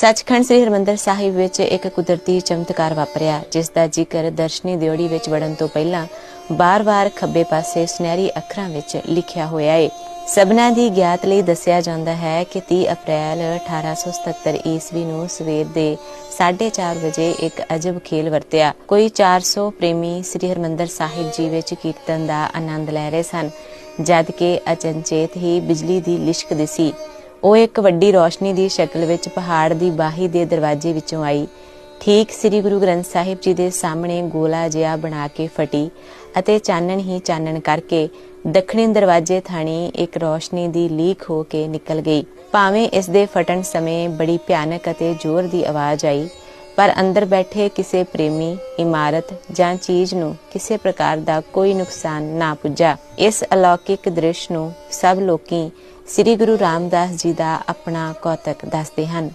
ਸੱਚਖੰਡ ਸ੍ਰੀ ਹਰਿਮੰਦਰ ਸਾਹਿਬ ਵਿੱਚ ਇੱਕ ਕੁਦਰਤੀ ਚਮਤਕਾਰ ਵਾਪਰਿਆ, ਜਿਸ ਦਾ ਜ਼ਿਕਰ ਦਰਸ਼ਨੀ ਦਿਓੜੀ ਵਿੱਚ ਵੜਨ ਤੋਂ ਪਹਿਲਾਂ ਬਾਰ-ਬਾਰ ਖੱਬੇ ਪਾਸੇ ਸੁਨਹਿਰੀ ਅੱਖਰਾਂ ਵਿੱਚ ਲਿਖਿਆ ਹੋਇਆ ਹੈ ਸਭਨਾ ਦੀ ਗਿਆਤ ਲਈ ਦੱਸਿਆ ਜਾਂਦਾ ਹੈ ਕਿ 30 ਅਪ੍ਰੈਲ 1877 ਈਸਵੀ ਨੂੰ ਸਵੇਰ ਦੇ 4:30 ਵਜੇ ਇੱਕ ਅਜਬ ਖੇਲ ਵਰਤਿਆ। ਕੋਈ 400 ਪ੍ਰੇਮੀ ਸ੍ਰੀ ਹਰਿਮੰਦਰ ਸਾਹਿਬ ਜੀ ਵਿੱਚ ਕੀਰਤਨ ਦਾ ਆਨੰਦ ਲੈ ਰਹੇ ਸਨ, ਜਦ ਕਿ ਅਚਨਚੇਤ ਹੀ ਬਿਜਲੀ ਦੀ ਲਿਸ਼ਕ ਦਿਸੀ। ਉਹ ਇੱਕ ਵੱਡੀ ਰੋਸ਼ਨੀ ਦੀ ਸ਼ਕਲ ਵਿੱਚ ਪਹਾੜ ਦੀ ਬਾਹੀ ਦੇ ਦਰਵਾਜ਼ੇ ਵਿੱਚੋਂ ਆਈ। ਠੀਕ ਸ੍ਰੀ ਗੁਰੂ ਗ੍ਰੰਥ ਸਾਹਿਬ ਜੀ ਦੇ ਸਾਹਮਣੇ ਗੋਲਾ ਜਿਹਾ ਬਣਾ ਕੇ ਫਟੀ ਅਤੇ ਚਾਨਣ ਹੀ ਚਾਨਣ ਕਰਕੇ ਦੱਖਣੀ ਦਰਵਾਜ਼ੇ ਥਾਣੀ ਇੱਕ ਰੋਸ਼ਨੀ ਦੀ ਲੀਕ ਹੋ ਕੇ ਨਿਕਲ ਗਈ। ਭਾਵੇਂ ਇਸ ਦੇ ਫਟਣ ਸਮੇਂ ਬੜੀ ਭਿਆਨਕ ਅਤੇ ਜ਼ੋਰ ਦੀ ਆਵਾਜ਼ ਆਈ ਪਰ ਅੰਦਰ ਬੈਠੇ ਕਿਸੇ ਪ੍ਰੇਮੀ, ਇਮਾਰਤ ਜਾਂ ਚੀਜ਼ ਨੂੰ ਕਿਸੇ ਪ੍ਰਕਾਰ ਦਾ ਕੋਈ ਨੁਕਸਾਨ ਨਾ ਪੁੱਜਾ। ਇਸ ਅਲੌਕਿਕ ਦ੍ਰਿਸ਼ ਨੂੰ ਸਭ ਲੋਕੀ ਸ੍ਰੀ ਗੁਰੂ ਰਾਮਦਾਸ ਜੀ ਦਾ ਆਪਣਾ ਕੌਤਕ ਦੱਸਦੇ ਹਨ।